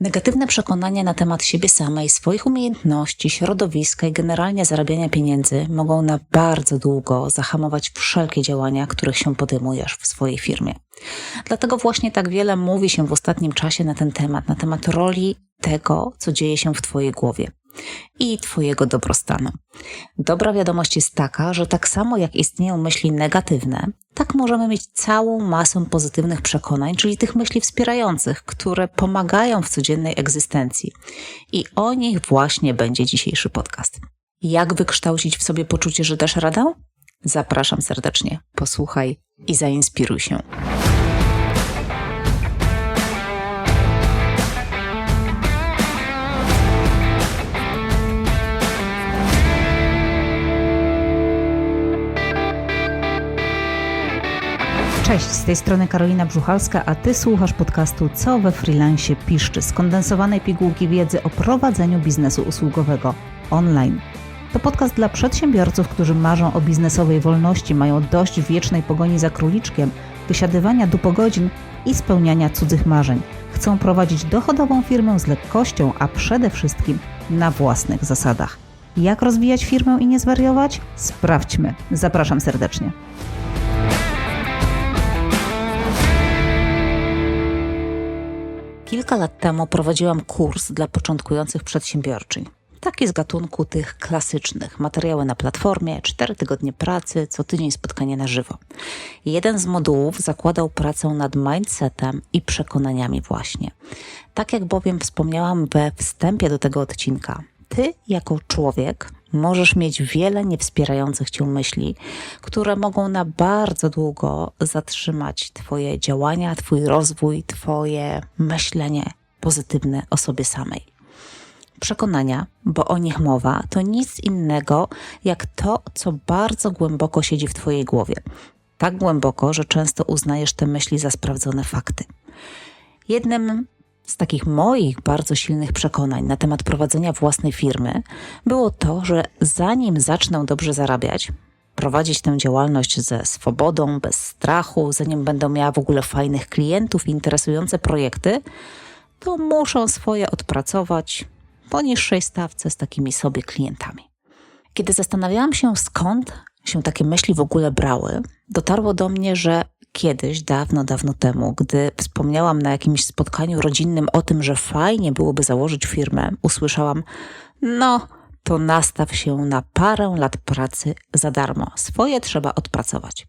Negatywne przekonania na temat siebie samej, swoich umiejętności, środowiska i generalnie zarabiania pieniędzy mogą na bardzo długo zahamować wszelkie działania, których się podejmujesz w swojej firmie. Dlatego właśnie tak wiele mówi się w ostatnim czasie na ten temat, na temat roli tego, co dzieje się w Twojej głowie i Twojego dobrostanu. Dobra wiadomość jest taka, że tak samo jak istnieją myśli negatywne, tak możemy mieć całą masę pozytywnych przekonań, czyli tych myśli wspierających, które pomagają w codziennej egzystencji. I o nich właśnie będzie dzisiejszy podcast. Jak wykształcić w sobie poczucie, że dasz radę? Zapraszam serdecznie. Posłuchaj i zainspiruj się. Cześć, z tej strony Karolina Brzuchalska, a Ty słuchasz podcastu Co we freelancie piszczy, skondensowanej pigułki wiedzy o prowadzeniu biznesu usługowego online. To podcast dla przedsiębiorców, którzy marzą o biznesowej wolności, mają dość wiecznej pogoni za króliczkiem, wysiadywania dupogodzin i spełniania cudzych marzeń. Chcą prowadzić dochodową firmę z lekkością, a przede wszystkim na własnych zasadach. Jak rozwijać firmę i nie zwariować? Sprawdźmy. Zapraszam serdecznie. Kilka lat temu prowadziłam kurs dla początkujących przedsiębiorczyń. Taki z gatunku tych klasycznych. Materiały na platformie, cztery tygodnie pracy, co tydzień spotkanie na żywo. Jeden z modułów zakładał pracę nad mindsetem i przekonaniami właśnie. Tak jak bowiem wspomniałam we wstępie do tego odcinka, ty jako człowiek możesz mieć wiele niewspierających cię myśli, które mogą na bardzo długo zatrzymać Twoje działania, Twój rozwój, Twoje myślenie pozytywne o sobie samej. Przekonania, bo o nich mowa, to nic innego jak to, co bardzo głęboko siedzi w Twojej głowie. Tak głęboko, że często uznajesz te myśli za sprawdzone fakty. Jednym z takich moich bardzo silnych przekonań na temat prowadzenia własnej firmy było to, że zanim zacznę dobrze zarabiać, prowadzić tę działalność ze swobodą, bez strachu, zanim będę miała w ogóle fajnych klientów i interesujące projekty, to muszą swoje odpracować po niższej stawce z takimi sobie klientami. Kiedy zastanawiałam się, skąd się takie myśli w ogóle brały, dotarło do mnie, że kiedyś, dawno, dawno temu, gdy wspomniałam na jakimś spotkaniu rodzinnym o tym, że fajnie byłoby założyć firmę, usłyszałam: No, to nastaw się na parę lat pracy za darmo. Swoje trzeba odpracować.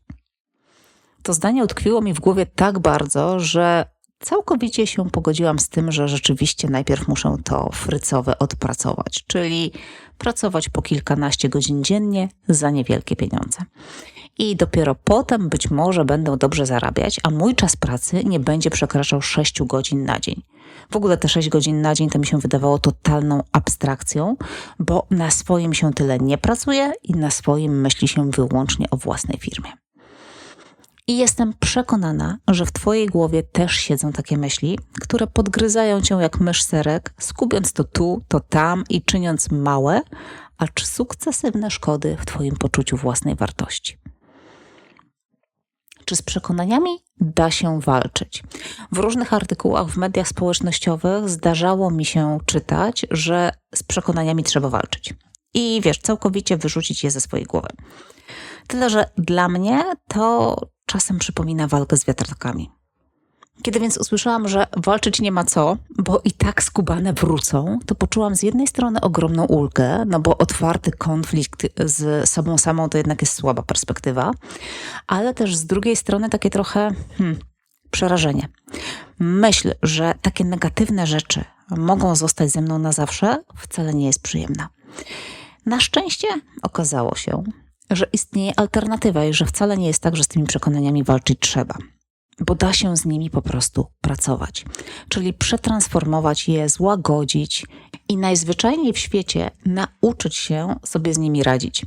To zdanie utkwiło mi w głowie tak bardzo, że całkowicie się pogodziłam z tym, że rzeczywiście najpierw muszę to frycowe odpracować, czyli pracować po kilkanaście godzin dziennie za niewielkie pieniądze i dopiero potem być może będę dobrze zarabiać, a mój czas pracy nie będzie przekraczał 6 godzin na dzień. W ogóle te 6 godzin na dzień to mi się wydawało totalną abstrakcją, bo na swoim się tyle nie pracuje i na swoim myśli się wyłącznie o własnej firmie. I jestem przekonana, że w Twojej głowie też siedzą takie myśli, które podgryzają Cię jak mysz serek, skubiąc to tu, to tam i czyniąc małe, acz sukcesywne szkody w Twoim poczuciu własnej wartości czy z przekonaniami da się walczyć. W różnych artykułach w mediach społecznościowych zdarzało mi się czytać, że z przekonaniami trzeba walczyć. I wiesz, całkowicie wyrzucić je ze swojej głowy. Tyle, że dla mnie to czasem przypomina walkę z wiatrakami. Kiedy więc usłyszałam, że walczyć nie ma co, bo i tak skubane wrócą, to poczułam z jednej strony ogromną ulgę, no bo otwarty konflikt z sobą samą to jednak jest słaba perspektywa, ale też z drugiej strony takie trochę hmm, przerażenie. Myśl, że takie negatywne rzeczy mogą zostać ze mną na zawsze, wcale nie jest przyjemna. Na szczęście okazało się, że istnieje alternatywa i że wcale nie jest tak, że z tymi przekonaniami walczyć trzeba bo da się z nimi po prostu pracować. Czyli przetransformować je, złagodzić i najzwyczajniej w świecie nauczyć się sobie z nimi radzić.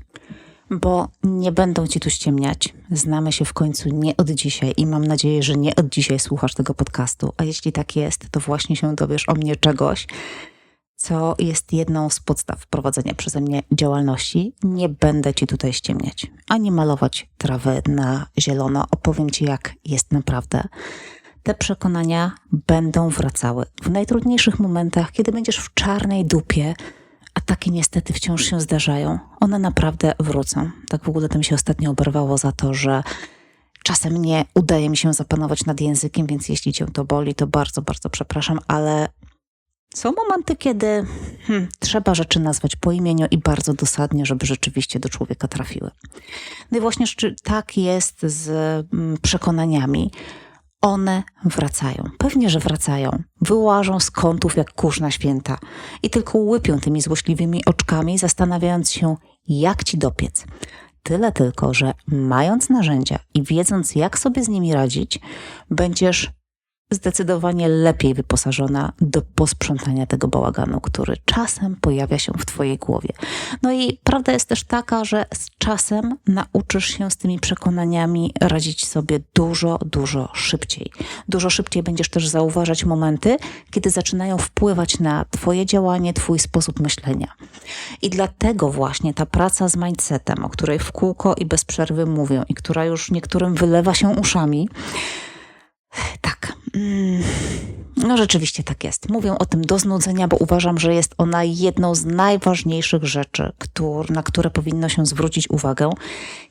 Bo nie będą ci tu ściemniać. Znamy się w końcu nie od dzisiaj i mam nadzieję, że nie od dzisiaj słuchasz tego podcastu. A jeśli tak jest, to właśnie się dowiesz o mnie czegoś, co jest jedną z podstaw prowadzenia przeze mnie działalności. Nie będę Ci tutaj ściemniać, ani malować trawy na zielono. Opowiem Ci, jak jest naprawdę. te przekonania będą wracały w najtrudniejszych momentach, kiedy będziesz w czarnej dupie, a takie niestety wciąż się zdarzają. One naprawdę wrócą. Tak w ogóle to mi się ostatnio oberwało za to, że czasem nie udaje mi się zapanować nad językiem, więc jeśli cię to boli, to bardzo, bardzo przepraszam, ale są momenty, kiedy hmm, trzeba rzeczy nazwać po imieniu i bardzo dosadnie, żeby rzeczywiście do człowieka trafiły. No i właśnie tak jest z mm, przekonaniami. One wracają. Pewnie, że wracają. Wyłażą z kątów jak kurz na święta i tylko łypią tymi złośliwymi oczkami, zastanawiając się, jak ci dopiec. Tyle tylko, że mając narzędzia i wiedząc, jak sobie z nimi radzić, będziesz zdecydowanie lepiej wyposażona do posprzątania tego bałaganu, który czasem pojawia się w Twojej głowie. No i prawda jest też taka, że z czasem nauczysz się z tymi przekonaniami radzić sobie dużo, dużo szybciej. Dużo szybciej będziesz też zauważać momenty, kiedy zaczynają wpływać na Twoje działanie, Twój sposób myślenia. I dlatego właśnie ta praca z mindsetem, o której w kółko i bez przerwy mówią i która już niektórym wylewa się uszami, no rzeczywiście tak jest. Mówię o tym do znudzenia, bo uważam, że jest ona jedną z najważniejszych rzeczy, na które powinno się zwrócić uwagę,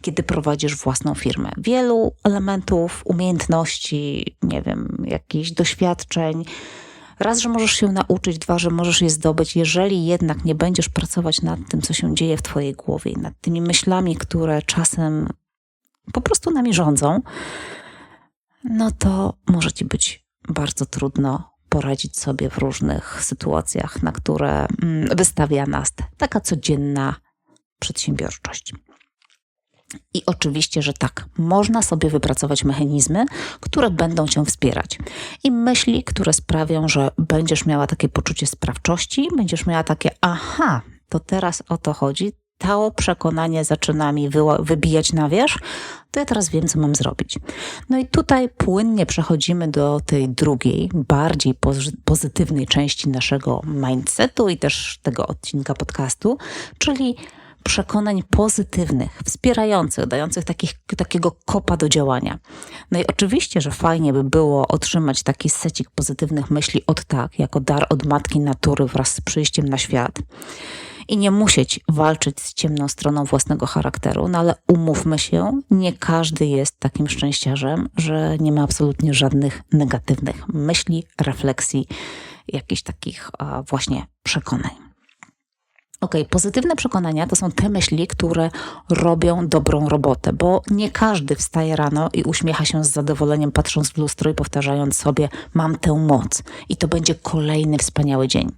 kiedy prowadzisz własną firmę. Wielu elementów, umiejętności, nie wiem, jakichś doświadczeń. Raz, że możesz się nauczyć, dwa, że możesz je zdobyć, jeżeli jednak nie będziesz pracować nad tym, co się dzieje w Twojej głowie, nad tymi myślami, które czasem po prostu nami rządzą, no to może ci być bardzo trudno poradzić sobie w różnych sytuacjach, na które mm, wystawia nas taka codzienna przedsiębiorczość. I oczywiście, że tak, można sobie wypracować mechanizmy, które będą cię wspierać. I myśli, które sprawią, że będziesz miała takie poczucie sprawczości, będziesz miała takie, aha, to teraz o to chodzi, to przekonanie zaczyna mi wybijać na wierzch, to ja teraz wiem, co mam zrobić. No i tutaj płynnie przechodzimy do tej drugiej, bardziej pozytywnej części naszego mindsetu i też tego odcinka podcastu, czyli przekonań pozytywnych, wspierających, dających takich, takiego kopa do działania. No i oczywiście, że fajnie by było otrzymać taki secik pozytywnych myśli od tak, jako dar od matki natury wraz z przyjściem na świat i nie musieć walczyć z ciemną stroną własnego charakteru, no ale umówmy się, nie każdy jest takim szczęściarzem, że nie ma absolutnie żadnych negatywnych myśli, refleksji, jakichś takich właśnie przekonań. Ok, pozytywne przekonania to są te myśli, które robią dobrą robotę, bo nie każdy wstaje rano i uśmiecha się z zadowoleniem, patrząc w lustro i powtarzając sobie: Mam tę moc, i to będzie kolejny wspaniały dzień.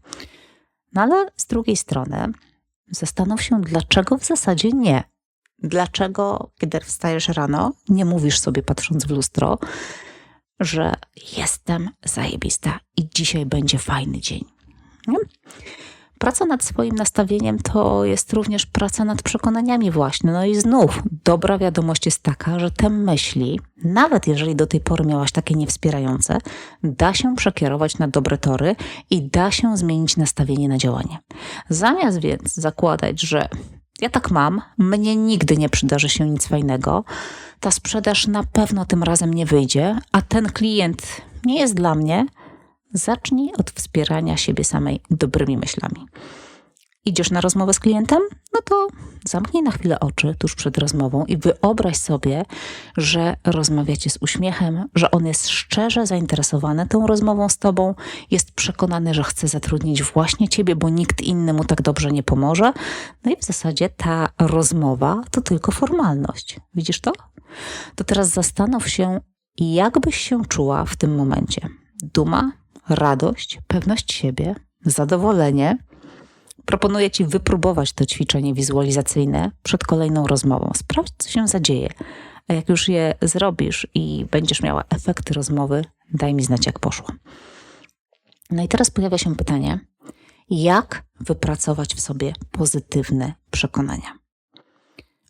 No ale z drugiej strony zastanów się, dlaczego w zasadzie nie. Dlaczego, kiedy wstajesz rano, nie mówisz sobie, patrząc w lustro, że jestem zajebista i dzisiaj będzie fajny dzień. Praca nad swoim nastawieniem to jest również praca nad przekonaniami, właśnie. No i znów, dobra wiadomość jest taka, że te myśli, nawet jeżeli do tej pory miałaś takie niewspierające, da się przekierować na dobre tory i da się zmienić nastawienie na działanie. Zamiast więc zakładać, że ja tak mam, mnie nigdy nie przydarzy się nic fajnego, ta sprzedaż na pewno tym razem nie wyjdzie, a ten klient nie jest dla mnie, Zacznij od wspierania siebie samej dobrymi myślami. Idziesz na rozmowę z klientem? No to zamknij na chwilę oczy tuż przed rozmową i wyobraź sobie, że rozmawiacie z uśmiechem, że on jest szczerze zainteresowany tą rozmową z tobą, jest przekonany, że chce zatrudnić właśnie ciebie, bo nikt inny mu tak dobrze nie pomoże. No i w zasadzie ta rozmowa to tylko formalność. Widzisz to? To teraz zastanów się, jak byś się czuła w tym momencie. Duma, radość, pewność siebie, zadowolenie. Proponuję Ci wypróbować to ćwiczenie wizualizacyjne przed kolejną rozmową. Sprawdź, co się zadzieje. A jak już je zrobisz i będziesz miała efekty rozmowy, daj mi znać, jak poszło. No i teraz pojawia się pytanie, jak wypracować w sobie pozytywne przekonania?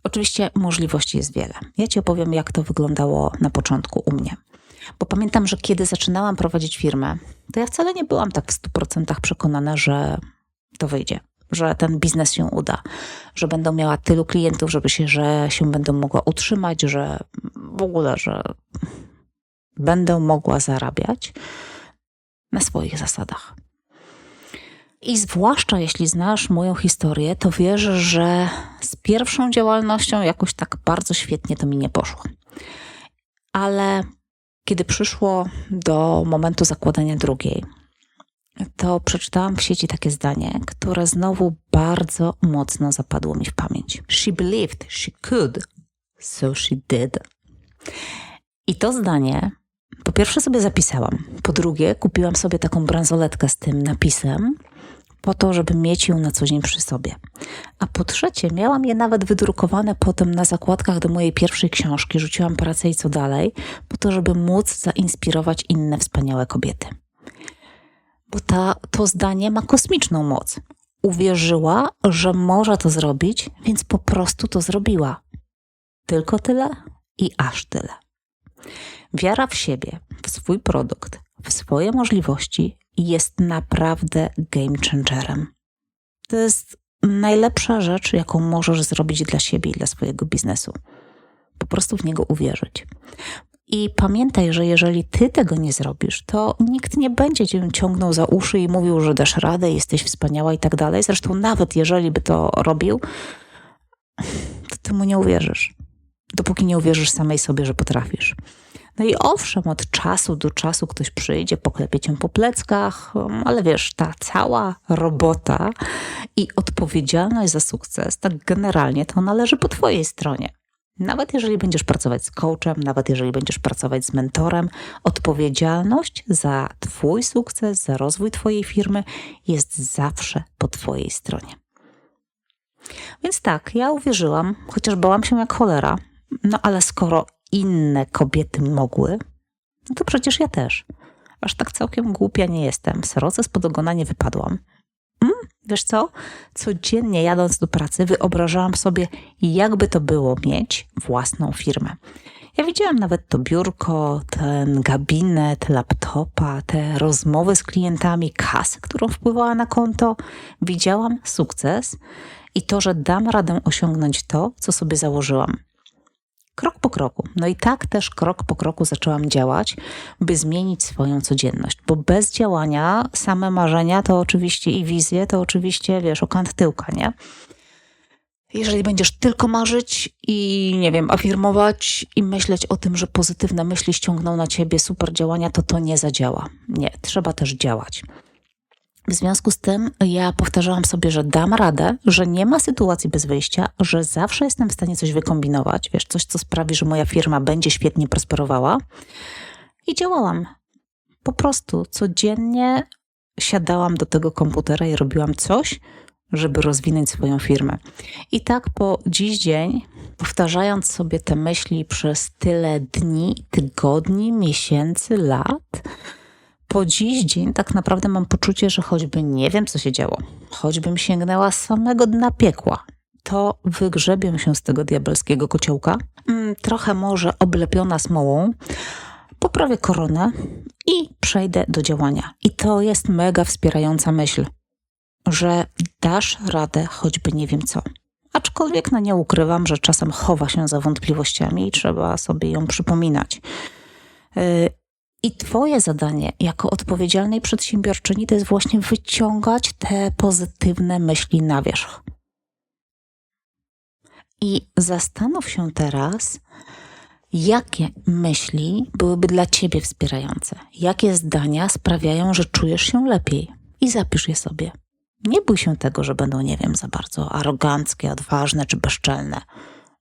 Oczywiście możliwości jest wiele. Ja Ci opowiem, jak to wyglądało na początku u mnie. Bo pamiętam, że kiedy zaczynałam prowadzić firmę, to ja wcale nie byłam tak w 100% przekonana, że to wyjdzie, że ten biznes się uda, że będą miała tylu klientów, żeby się, że się będą mogła utrzymać, że w ogóle, że będę mogła zarabiać na swoich zasadach. I zwłaszcza jeśli znasz moją historię, to wiesz, że z pierwszą działalnością jakoś tak bardzo świetnie to mi nie poszło. Ale kiedy przyszło do momentu zakładania drugiej, to przeczytałam w sieci takie zdanie, które znowu bardzo mocno zapadło mi w pamięć. She believed she could, so she did. I to zdanie po pierwsze sobie zapisałam, po drugie kupiłam sobie taką bransoletkę z tym napisem, po to, żeby mieć ją na co dzień przy sobie. A po trzecie, miałam je nawet wydrukowane potem na zakładkach do mojej pierwszej książki. Rzuciłam pracę i co dalej, po to, żeby móc zainspirować inne wspaniałe kobiety. Bo ta, to zdanie ma kosmiczną moc. Uwierzyła, że może to zrobić, więc po prostu to zrobiła. Tylko tyle i aż tyle. Wiara w siebie, w swój produkt, w swoje możliwości jest naprawdę game changerem. To jest najlepsza rzecz, jaką możesz zrobić dla siebie i dla swojego biznesu. Po prostu w niego uwierzyć. I pamiętaj, że jeżeli ty tego nie zrobisz, to nikt nie będzie cię ciągnął za uszy i mówił, że dasz radę, jesteś wspaniała i tak dalej. Zresztą nawet jeżeli by to robił, to ty mu nie uwierzysz. Dopóki nie uwierzysz samej sobie, że potrafisz. No i owszem, od czasu do czasu ktoś przyjdzie, poklepie cię po pleckach, um, ale wiesz, ta cała robota i odpowiedzialność za sukces, tak generalnie, to należy po twojej stronie. Nawet jeżeli będziesz pracować z coachem, nawet jeżeli będziesz pracować z mentorem, odpowiedzialność za Twój sukces, za rozwój Twojej firmy jest zawsze po Twojej stronie. Więc tak, ja uwierzyłam, chociaż bałam się jak cholera, no ale skoro inne kobiety mogły, no to przecież ja też. Aż tak całkiem głupia nie jestem. Seroce spod ogona nie wypadłam. Mm, wiesz co? Codziennie jadąc do pracy wyobrażałam sobie, jakby to było mieć własną firmę. Ja widziałam nawet to biurko, ten gabinet, laptopa, te rozmowy z klientami, kasę, którą wpływała na konto. Widziałam sukces i to, że dam radę osiągnąć to, co sobie założyłam krok po kroku. No i tak też krok po kroku zaczęłam działać, by zmienić swoją codzienność, bo bez działania same marzenia to oczywiście i wizje to oczywiście, wiesz, o kant tyłka, nie? Jeżeli będziesz tylko marzyć i, nie wiem, afirmować i myśleć o tym, że pozytywne myśli ściągną na ciebie super działania, to to nie zadziała. Nie, trzeba też działać. W związku z tym ja powtarzałam sobie, że dam radę, że nie ma sytuacji bez wyjścia, że zawsze jestem w stanie coś wykombinować, wiesz, coś, co sprawi, że moja firma będzie świetnie prosperowała. I działałam. Po prostu codziennie siadałam do tego komputera i robiłam coś, żeby rozwinąć swoją firmę. I tak po dziś dzień, powtarzając sobie te myśli przez tyle dni, tygodni, miesięcy, lat, po dziś dzień tak naprawdę mam poczucie, że choćby nie wiem, co się działo, choćbym sięgnęła samego dna piekła, to wygrzebię się z tego diabelskiego kociołka, mm, trochę może oblepiona smołą, poprawię koronę i przejdę do działania. I to jest mega wspierająca myśl, że dasz radę, choćby nie wiem co. Aczkolwiek no nie ukrywam, że czasem chowa się za wątpliwościami i trzeba sobie ją przypominać. Y, i Twoje zadanie jako odpowiedzialnej przedsiębiorczyni to jest właśnie wyciągać te pozytywne myśli na wierzch. I zastanów się teraz, jakie myśli byłyby dla Ciebie wspierające, jakie zdania sprawiają, że czujesz się lepiej i zapisz je sobie. Nie bój się tego, że będą, nie wiem, za bardzo aroganckie, odważne czy bezczelne,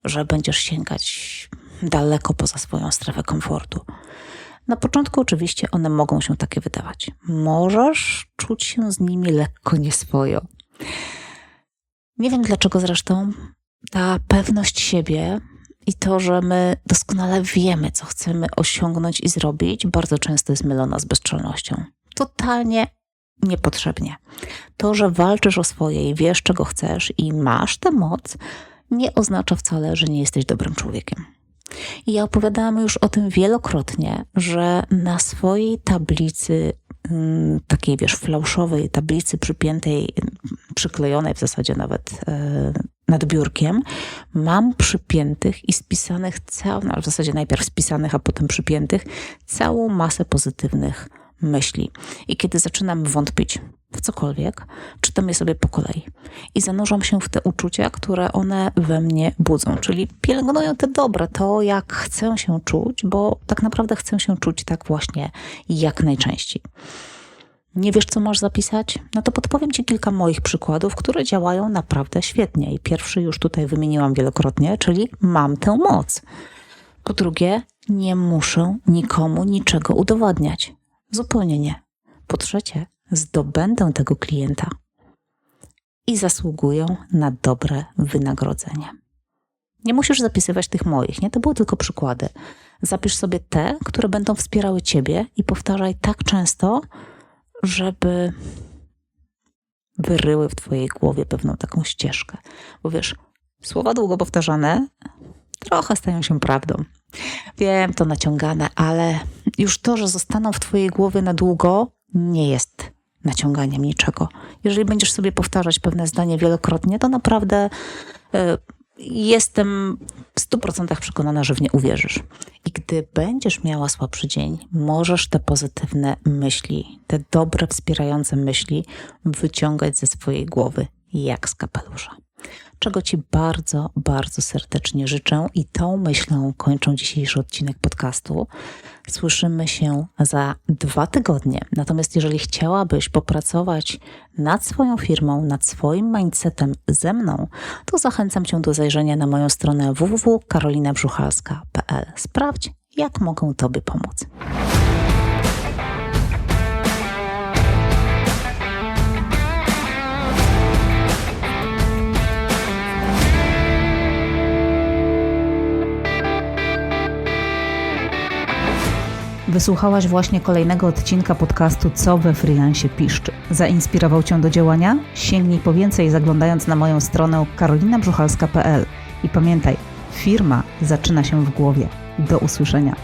że będziesz sięgać daleko poza swoją strefę komfortu. Na początku oczywiście one mogą się takie wydawać. Możesz czuć się z nimi lekko nieswojo. Nie wiem dlaczego zresztą ta pewność siebie i to, że my doskonale wiemy, co chcemy osiągnąć i zrobić, bardzo często jest mylona z bezczelnością. Totalnie niepotrzebnie. To, że walczysz o swoje i wiesz, czego chcesz i masz tę moc, nie oznacza wcale, że nie jesteś dobrym człowiekiem. I ja opowiadałam już o tym wielokrotnie, że na swojej tablicy, mm, takiej wiesz, flauszowej tablicy przypiętej, przyklejonej w zasadzie nawet e, nad biurkiem mam przypiętych i spisanych całą, no, w zasadzie najpierw spisanych, a potem przypiętych, całą masę pozytywnych myśli. I kiedy zaczynam wątpić w cokolwiek, czytam je sobie po kolei i zanurzam się w te uczucia, które one we mnie budzą, czyli pielęgnują te dobre, to jak chcę się czuć, bo tak naprawdę chcę się czuć tak właśnie jak najczęściej. Nie wiesz, co masz zapisać? No to podpowiem Ci kilka moich przykładów, które działają naprawdę świetnie. I pierwszy już tutaj wymieniłam wielokrotnie, czyli mam tę moc. Po drugie, nie muszę nikomu niczego udowadniać. Zupełnie nie. Po trzecie, zdobędę tego klienta i zasługuję na dobre wynagrodzenie. Nie musisz zapisywać tych moich, nie? To były tylko przykłady. Zapisz sobie te, które będą wspierały Ciebie i powtarzaj tak często, żeby wyryły w Twojej głowie pewną taką ścieżkę. Bo wiesz, słowa długo powtarzane trochę stają się prawdą. Wiem, to naciągane, ale już to, że zostaną w Twojej głowie na długo, nie jest naciąganiem niczego. Jeżeli będziesz sobie powtarzać pewne zdanie wielokrotnie, to naprawdę y, jestem w 100% przekonana, że w nie uwierzysz. I gdy będziesz miała słabszy dzień, możesz te pozytywne myśli, te dobre, wspierające myśli wyciągać ze swojej głowy jak z kapelusza. Czego Ci bardzo, bardzo serdecznie życzę i tą myślą kończę dzisiejszy odcinek podcastu. Słyszymy się za dwa tygodnie. Natomiast jeżeli chciałabyś popracować nad swoją firmą, nad swoim mindsetem ze mną, to zachęcam Cię do zajrzenia na moją stronę www.karolinabrzuchalska.pl. Sprawdź, jak mogę Tobie pomóc. Wysłuchałaś właśnie kolejnego odcinka podcastu Co we freelancie piszczy. Zainspirował Cię do działania? Sięgnij po więcej zaglądając na moją stronę karolinabrzuchalska.pl i pamiętaj, firma zaczyna się w głowie. Do usłyszenia.